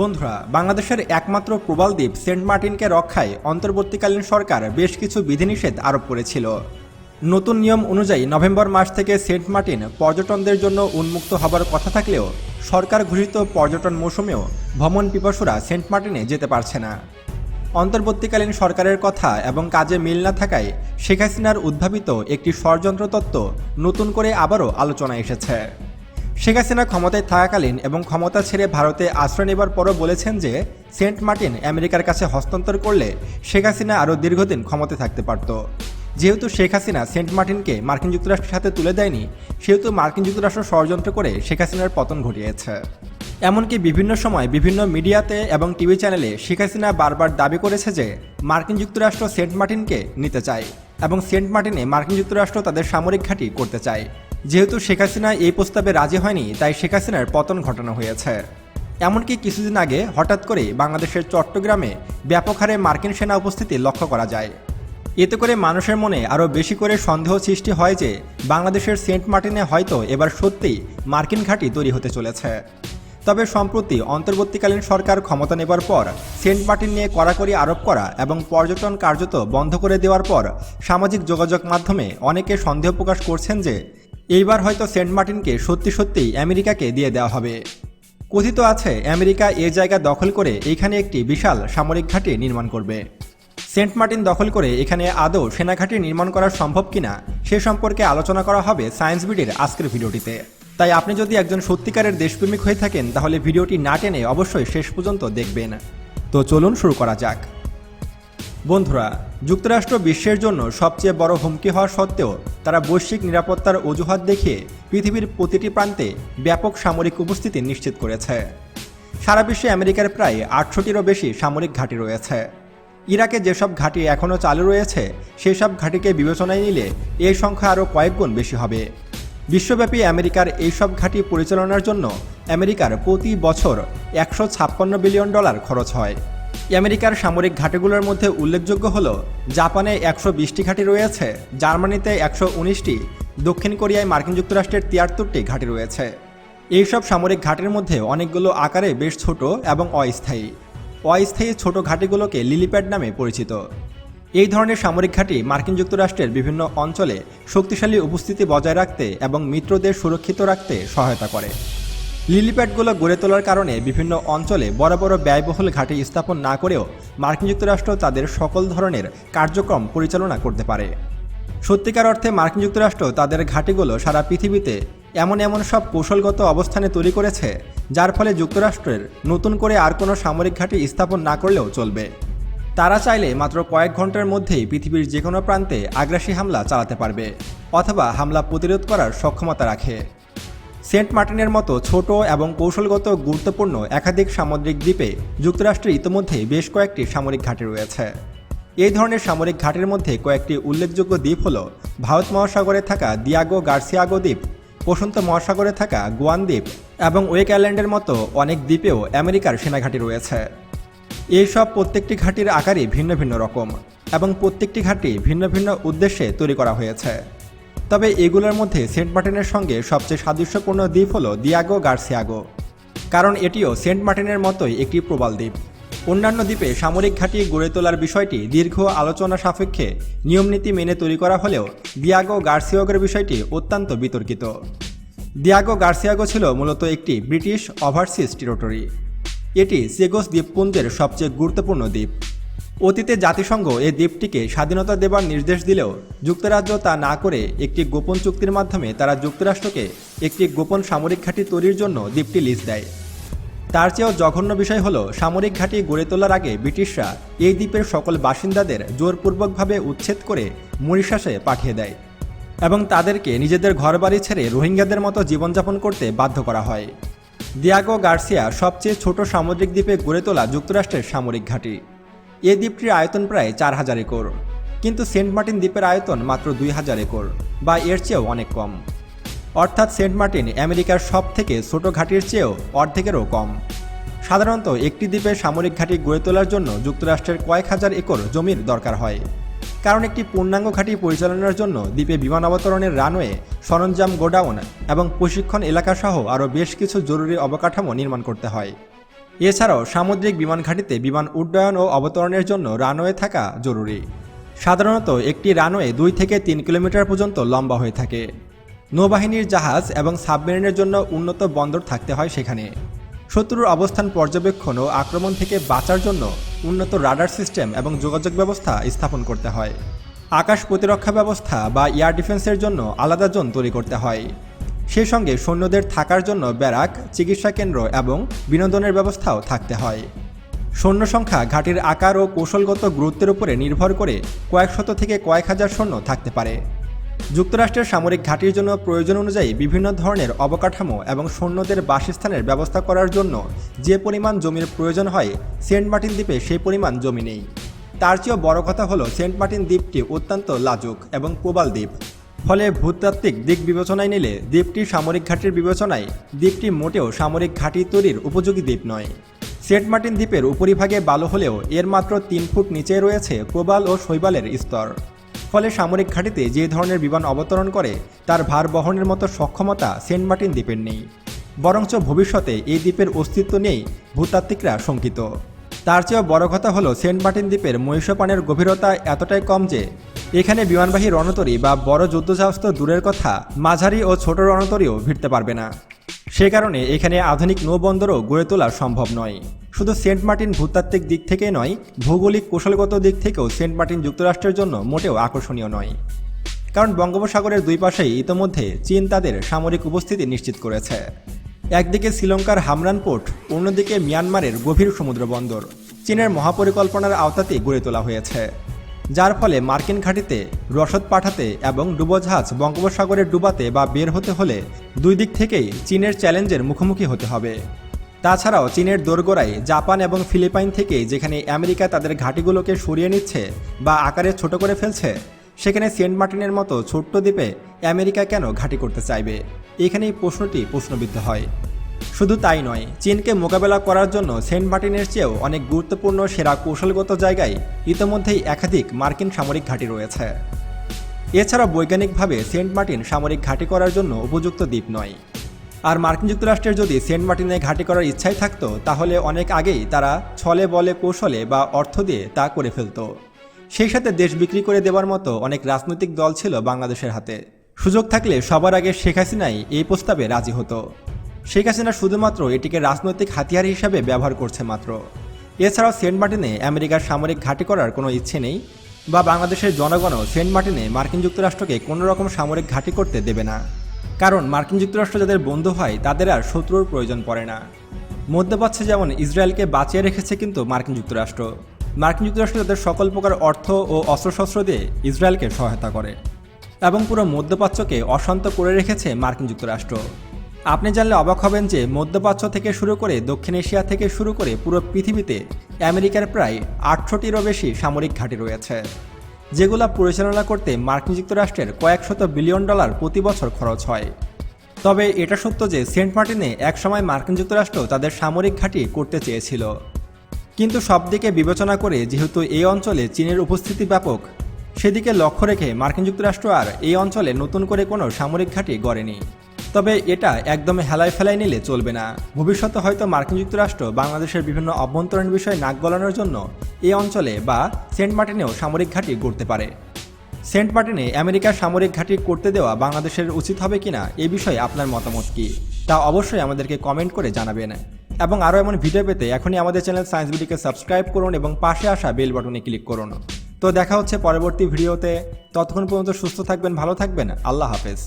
বন্ধুরা, বাংলাদেশের একমাত্র প্রবাল দ্বীপ সেন্ট মার্টিনকে রক্ষায় অন্তর্বর্তীকালীন সরকার বেশ কিছু বিধিনিষেধ আরোপ করেছিল। নতুন নিয়ম অনুযায়ী নভেম্বর মাস থেকে সেন্ট মার্টিন পর্যটনদের জন্য উন্মুক্ত হবার কথা থাকলেও সরকার ঘোষিত পর্যটন মৌসুমেও ভ্রমণ পিপাসুরা সেন্ট মার্টিনে যেতে পারছে না। অন্তর্বর্তীকালীন সরকারের কথা এবং কাজে মিল না থাকায় শেখ হাসিনার উদ্ভাবিত একটি ষড়যন্ত্র তত্ত্ব নতুন করে আবারও আলোচনায় এসেছে। শেখ হাসিনা ক্ষমতায় থাকাকালীন এবং ক্ষমতা ছেড়ে ভারতে আশ্রয় নেবার পরও বলেছেন যে, সেন্ট মার্টিন আমেরিকার কাছে হস্তান্তর করলে শেখ হাসিনা আরও দীর্ঘদিন ক্ষমতায় থাকতে পারত। যেহেতু শেখ হাসিনা সেন্ট মার্টিনকে মার্কিন যুক্তরাষ্ট্রের সাথে তুলে দেয়নি, সেহেতু মার্কিন যুক্তরাষ্ট্র ষড়যন্ত্র করে শেখ হাসিনার পতন ঘটিয়েছে। এমনকি বিভিন্ন সময় বিভিন্ন মিডিয়াতে এবং টিভি চ্যানেলে শেখ হাসিনা বারবার দাবি করেছে যে, মার্কিন যুক্তরাষ্ট্র সেন্ট মার্টিনকে নিতে চায় এবং সেন্ট মার্টিনে মার্কিন যুক্তরাষ্ট্র তাদের সামরিক ঘাঁটি করতে চায়। যেহেতু শেখ হাসিনা এই প্রস্তাবে রাজি হয়নি, তাই শেখ হাসিনার পতন ঘটানো হয়েছে। এমনকি কিছুদিন আগে হঠাৎ করে বাংলাদেশের চট্টগ্রামে ব্যাপক হারে মার্কিন সেনা উপস্থিতি লক্ষ্য করা যায়। এতে করে মানুষের মনে আরও বেশি করে সন্দেহ সৃষ্টি হয় যে বাংলাদেশের সেন্ট মার্টিনে হয়তো এবার সত্যিই মার্কিন ঘাঁটি তৈরি হতে চলেছে। তবে সম্প্রতি অন্তর্বর্তীকালীন সরকার ক্ষমতা নেবার পর, সেন্ট মার্টিন নিয়ে কড়াকড়ি আরোপ করা এবং পর্যটন কার্যত বন্ধ করে দেওয়ার পর সামাজিক যোগাযোগ মাধ্যমে অনেকে সন্দেহ প্রকাশ করছেন যে এইবার হয়তো সেন্ট মার্টিনকে সত্যি সত্যিই আমেরিকাকে দিয়ে দেওয়া হবে। কথিত আছে, আমেরিকা এ জায়গা দখল করে এইখানে একটি বিশাল সামরিক ঘাঁটি নির্মাণ করবে। সেন্ট মার্টিন দখল করে এখানে আদৌ সেনাঘাঁটি নির্মাণ করা সম্ভব কিনা, সে সম্পর্কে আলোচনা করা হবে সায়েন্স বিডির আজকের ভিডিওটিতে। তাই আপনি যদি একজন সত্যিকারের দেশপ্রেমিক হয়ে থাকেন, তাহলে ভিডিওটি না টেনে অবশ্যই শেষ পর্যন্ত দেখবেন। তো চলুন শুরু করা যাক। বন্ধুরা, যুক্তরাষ্ট্র বিশ্বের জন্য সবচেয়ে বড় হুমকি হওয়া সত্ত্বেও তারা বৈশ্বিক নিরাপত্তার অজুহাত দেখিয়ে পৃথিবীর প্রতিটি প্রান্তে ব্যাপক সামরিক উপস্থিতি নিশ্চিত করেছে। সারা বিশ্বে আমেরিকার প্রায় আটশোটিরও বেশি সামরিক ঘাঁটি রয়েছে। ইরাকে যেসব ঘাঁটি এখনও চালু রয়েছে সেই সব ঘাঁটিকে বিবেচনায় নিলে এই সংখ্যা আরও কয়েকগুণ বেশি হবে। বিশ্বব্যাপী আমেরিকার এইসব ঘাঁটি পরিচালনার জন্য আমেরিকার প্রতি বছর একশো ছাপ্পান্ন বিলিয়ন ডলার খরচ হয়। আমেরিকার সামরিক ঘাঁটিগুলোর মধ্যে উল্লেখযোগ্য হল, জাপানে একশো বিশটি ঘাঁটি রয়েছে, জার্মানিতে একশো উনিশটি, দক্ষিণ কোরিয়ায় মার্কিন যুক্তরাষ্ট্রের তিয়াত্তরটি ঘাঁটি রয়েছে। এইসব সামরিক ঘাঁটির মধ্যে অনেকগুলো আকারে বেশ ছোট এবং অস্থায়ী। অস্থায়ী ছোট ঘাঁটিগুলোকে লিলিপ্যাড নামে পরিচিত। এই ধরনের সামরিক ঘাঁটি মার্কিন যুক্তরাষ্ট্রের বিভিন্ন অঞ্চলে শক্তিশালী উপস্থিতি বজায় রাখতে এবং মিত্রদের সুরক্ষিত রাখতে সহায়তা করে। লিলিপ্যাডগুলো গড়ে তোলার কারণে বিভিন্ন অঞ্চলে বড় বড় ব্যয়বহুল ঘাঁটি স্থাপন না করেও মার্কিন যুক্তরাষ্ট্র তাদের সকল ধরনের কার্যক্রম পরিচালনা করতে পারে। সত্যিকার অর্থে মার্কিন যুক্তরাষ্ট্র তাদের ঘাঁটিগুলো সারা পৃথিবীতে এমন এমন সব কৌশলগত অবস্থানে তৈরি করেছে, যার ফলে যুক্তরাষ্ট্রের নতুন করে আর কোনো সামরিক ঘাঁটি স্থাপন না করলেও চলবে। তারা চাইলে মাত্র কয়েক ঘণ্টার মধ্যেই পৃথিবীর যে কোনো প্রান্তে আগ্রাসী হামলা চালাতে পারবে, অথবা হামলা প্রতিরোধ করার সক্ষমতা রাখে। সেন্ট মার্টিনের মতো ছোট এবং কৌশলগত গুরুত্বপূর্ণ একাধিক সামুদ্রিক দ্বীপে যুক্তরাষ্ট্রের ইতিমধ্যে বেশ কয়েকটি সামরিক ঘাঁটি রয়েছে। এই ধরনের সামরিক ঘাটের মধ্যে কয়েকটি উল্লেখযোগ্য দ্বীপ হল ভারত মহাসাগরে থাকা দিয়াগো গার্সিয়াগো দ্বীপ প্রশান্ত মহাসাগরে থাকা গোয়ান দ্বীপ এবং ওয়েক আইল্যান্ডের মতো অনেক দ্বীপেও আমেরিকার সেনাঘাঁটি রয়েছে। এই সব প্রত্যেকটি ঘাঁটির আকারই ভিন্ন ভিন্ন রকম এবং প্রত্যেকটি ঘাঁটি ভিন্ন ভিন্ন উদ্দেশ্যে তৈরি করা হয়েছে। তবে এগুলোর মধ্যে সেন্ট মার্টিনের সঙ্গে সবচেয়ে সাদৃশ্যপূর্ণ দ্বীপ হল দিয়াগো গার্সিয়াগো, কারণ এটিও সেন্ট মার্টিনের মতোই একটি প্রবাল দ্বীপ। অন্যান্য দ্বীপে সামরিক ঘাঁটি গড়ে তোলার বিষয়টি দীর্ঘ আলোচনা সাপেক্ষে নিয়মনীতি মেনে তৈরি করা হলেও দিয়াগো গার্সিয়াগোর বিষয়টি অত্যন্ত বিতর্কিত। দিয়াগো গার্সিয়াগো ছিল মূলত একটি ব্রিটিশ ওভারসিজ টেরিটরি। এটি সেগোস দ্বীপপুঞ্জের সবচেয়ে গুরুত্বপূর্ণ দ্বীপ। অতীতে জাতিসংঘ এই দ্বীপটিকে স্বাধীনতা দেবার নির্দেশ দিলেও যুক্তরাজ্য তা না করে একটি গোপন চুক্তির মাধ্যমে তারা যুক্তরাষ্ট্রকে একটি গোপন সামরিক ঘাঁটি তৈরির জন্য দ্বীপটি লিজ দেয়। তার চেয়েও জঘন্য বিষয় হল, সামরিক ঘাঁটি গড়ে তোলার আগে ব্রিটিশরা এই দ্বীপের সকল বাসিন্দাদের জোরপূর্বকভাবে উচ্ছেদ করে মরিশাসে পাঠিয়ে দেয় এবং তাদেরকে নিজেদের ঘরবাড়ি ছেড়ে রোহিঙ্গাদের মতো জীবনযাপন করতে বাধ্য করা হয়। দিয়াগো গার্সিয়া সবচেয়ে ছোট সামুদ্রিক দ্বীপে গড়ে তোলা যুক্তরাষ্ট্রের সামরিক ঘাঁটি। এ দ্বীপটির আয়তন প্রায় চার হাজার একর। কিন্তু সেন্ট মার্টিন দ্বীপের আয়তন মাত্র দুই হাজার একর, বা এর চেয়েও অনেক কম। অর্থাৎ সেন্ট মার্টিন আমেরিকার সব থেকে ছোট ঘাঁটির চেয়েও অর্ধেকেরও কম। সাধারণত একটি দ্বীপে সামরিক ঘাঁটি গড়ে তোলার জন্য যুক্তরাষ্ট্রের কয়েক হাজার একর জমির দরকার হয়। কারণ একটি পূর্ণাঙ্গ ঘাঁটি পরিচালনার জন্য দ্বীপে বিমান অবতরণের রানওয়ে, সরঞ্জাম গোডাউন এবং প্রশিক্ষণ এলাকাসহ আরও বেশ কিছু জরুরি অবকাঠামো নির্মাণ করতে হয়। এছাড়াও সামুদ্রিক বিমান ঘাঁটিতে বিমান উড্ডয়ন ও অবতরণের জন্য রানওয়ে থাকা জরুরি। সাধারণত একটি রানওয়ে দুই থেকে তিন কিলোমিটার পর্যন্ত লম্বা হয়ে থাকে। নৌবাহিনীর জাহাজ এবং সাবমেরিনের জন্য উন্নত বন্দর থাকতে হয় সেখানে। শত্রুর অবস্থান পর্যবেক্ষণ ও আক্রমণ থেকে বাঁচার জন্য উন্নত রাডার সিস্টেম এবং যোগাযোগ ব্যবস্থা স্থাপন করতে হয়। আকাশ প্রতিরক্ষা ব্যবস্থা বা এয়ার ডিফেন্সের জন্য আলাদা জোন তৈরি করতে হয়। সেই সঙ্গে সৈন্যদের থাকার জন্য ব্যারাক, চিকিৎসা কেন্দ্র এবং বিনোদনের ব্যবস্থাও থাকতে হয়। সৈন্য সংখ্যা ঘাটির আকার ও কৌশলগত গুরুত্বের উপরে নির্ভর করে কয়েক শত থেকে কয়েক হাজার সৈন্য থাকতে পারে। যুক্তরাষ্ট্রের সামরিক ঘাঁটির জন্য প্রয়োজন অনুযায়ী বিভিন্ন ধরনের অবকাঠামো এবং সৈন্যদের বাসস্থানের ব্যবস্থা করার জন্য যে পরিমাণ জমির প্রয়োজন হয়, সেন্ট মার্টিন দ্বীপে সেই পরিমাণ জমি নেই। তার চেয়েও বড় কথা হলো, সেন্ট মার্টিন দ্বীপটি অত্যন্ত লাজুক এবং প্রবাল দ্বীপ। ফলে ভূতাত্ত্বিক দিক বিবেচনায় নিলে দ্বীপটি সামরিক ঘাটির বিবেচনায় দ্বীপটি মোটেও সামরিক ঘাঁটি তৈরির উপযোগী দ্বীপ নয়। সেন্ট মার্টিন দ্বীপের উপরিভাগে বালু হলেও এর মাত্র তিন ফুট নিচে রয়েছে প্রবাল ও শৈবালের স্তর। ফলে সামরিক ঘাঁটিতে যে ধরনের বিমান অবতরণ করে, তার ভার বহনের মতো সক্ষমতা সেন্ট মার্টিন দ্বীপের নেই। বরঞ্চ ভবিষ্যতে এই দ্বীপের অস্তিত্ব নেই ভূতাত্ত্বিকরা শঙ্কিত। তার চেয়েও বড় কথা হলো, সেন্ট মার্টিন দ্বীপের মহিষপানের গভীরতা এতটাই কম যে এখানে বিমানবাহী রণতরী বা বড় যুদ্ধজাহাজ তো দূরের কথা, মাঝারি ও ছোট রণতরীও ভিড়তে পারবে না। সে কারণে এখানে আধুনিক নৌবন্দরও গড়ে তোলা সম্ভব নয়। শুধু সেন্ট মার্টিন ভূতাত্ত্বিক দিক থেকেই নয়, ভৌগোলিক কৌশলগত দিক থেকেও সেন্ট মার্টিন যুক্তরাষ্ট্রের জন্য মোটেও আকর্ষণীয় নয়। কারণ বঙ্গোপসাগরের দুই পাশেই ইতোমধ্যে চীন তাদের সামরিক উপস্থিতি নিশ্চিত করেছে। একদিকে শ্রীলঙ্কার হামরান পোর্ট, অন্যদিকে মিয়ানমারের গভীর সমুদ্র বন্দর চীনের মহাপরিকল্পনার আওতাতেই গড়ে তোলা হয়েছে। যার ফলে মার্কিন ঘাঁটিতে রসদ পাঠাতে এবং ডুবোজাহাজ বঙ্গোপসাগরে ডুবাতে বা বের হতে হলে দুই দিক থেকেই চীনের চ্যালেঞ্জের মুখোমুখি হতে হবে। তাছাড়াও চীনের দোরগোড়ায় জাপান এবং ফিলিপাইন থেকে যেখানে আমেরিকা তাদের ঘাঁটিগুলোকে সরিয়ে নিচ্ছে বা আকারে ছোট করে ফেলছে, সেখানে সেন্ট মার্টিনের মতো ছোট্ট দ্বীপে আমেরিকা কেন ঘাঁটি করতে চাইবে? এখানেই প্রশ্নটি প্রশ্নবিদ্ধ হয়। শুধু তাই নয়, চীনকে মোকাবেলা করার জন্য সেন্ট মার্টিনের চেয়েও অনেক গুরুত্বপূর্ণ সেরা কৌশলগত জায়গায় ইতোমধ্যেই একাধিক মার্কিন সামরিক ঘাঁটি রয়েছে। এছাড়া বৈজ্ঞানিকভাবে সেন্ট মার্টিন সামরিক ঘাঁটি করার জন্য উপযুক্ত দ্বীপ নয়। আর মার্কিন যুক্তরাষ্ট্রের যদি সেন্ট মার্টিনে ঘাঁটি করার ইচ্ছাই থাকতো, তাহলে অনেক আগেই তারা ছলে বলে কৌশলে বা অর্থ দিয়ে তা করে ফেলত। সেই সাথে দেশ বিক্রি করে দেওয়ার মতো অনেক রাজনৈতিক দল ছিল বাংলাদেশের হাতে। সুযোগ থাকলে সবার আগে শেখ হাসিনাই এই প্রস্তাবে রাজি হতো। শেখ হাসিনা শুধুমাত্র এটিকে রাজনৈতিক হাতিয়ার হিসাবে ব্যবহার করছে মাত্র। এছাড়াও সেন্ট মার্টিনে আমেরিকার সামরিক ঘাঁটি করার কোনো ইচ্ছে নেই বা বাংলাদেশের জনগণও সেন্ট মার্টিনে মার্কিন যুক্তরাষ্ট্রকে কোনো রকম সামরিক ঘাঁটি করতে দেবে না। কারণ মার্কিন যুক্তরাষ্ট্র যাদের বন্ধু হয়, তাদের আর শত্রুর প্রয়োজন পড়ে না। মধ্যপ্রাচ্যে যেমন ইসরায়েলকে বাঁচিয়ে রেখেছে কিন্তু মার্কিন যুক্তরাষ্ট্র। মার্কিন যুক্তরাষ্ট্র তাদের সকল প্রকার অর্থ ও অস্ত্রশস্ত্র দিয়ে ইসরায়েলকে সহায়তা করে। এবং পুরো মধ্যপ্রাচ্যকে অশান্ত করে রেখেছে মার্কিন যুক্তরাষ্ট্র। আপনি জানলে অবাক হবেন যে মধ্যপ্রাচ্য থেকে শুরু করে দক্ষিণ এশিয়া থেকে শুরু করে পুরো পৃথিবীতে আমেরিকার প্রায় আটশোটিরও বেশি সামরিক ঘাঁটি রয়েছে, যেগুলো পরিচালনা করতে মার্কিন যুক্তরাষ্ট্রের কয়েক শত বিলিয়ন ডলার প্রতি বছর খরচ হয়। তবে এটা সত্য যে সেন্ট মার্টিনে একসময় মার্কিন যুক্তরাষ্ট্র তাদের সামরিক ঘাঁটি করতে চেয়েছিল। কিন্তু সব দিকে বিবেচনা করে যেহেতু এই অঞ্চলে চীনের উপস্থিতি ব্যাপক, সেদিকে লক্ষ্য রেখে মার্কিন যুক্তরাষ্ট্র আর এই অঞ্চলে নতুন করে কোনো সামরিক ঘাঁটি গড়েনি। তবে এটা একদম হেলায় ফেলায় নিলে চলবে না। ভবিষ্যতে হয়তো মার্কিন যুক্তরাষ্ট্র বাংলাদেশের বিভিন্ন অভ্যন্তরীণ বিষয়ে নাক গলানোর জন্য এই অঞ্চলে বা সেন্ট মার্টিনেও সামরিক ঘাঁটি গড়তে পারে। সেন্ট মার্টিনে আমেরিকার সামরিক ঘাঁটি করতে দেওয়া বাংলাদেশের উচিত হবে কিনা এ বিষয়ে আপনার মতামত কি? তা অবশ্যই আমাদেরকে কমেন্ট করে জানাবেন। এবং আরও এমন ভিডিও পেতে এখনই আমাদের চ্যানেল সায়েন্স বিডিকে সাবস্ক্রাইব করুন এবং পাশে আসা বেল বাটনে ক্লিক করুন। তো দেখা হচ্ছে পরবর্তী ভিডিওতে। ততক্ষণ পর্যন্ত সুস্থ থাকবেন, ভালো থাকবেন। আল্লাহ হাফেজ।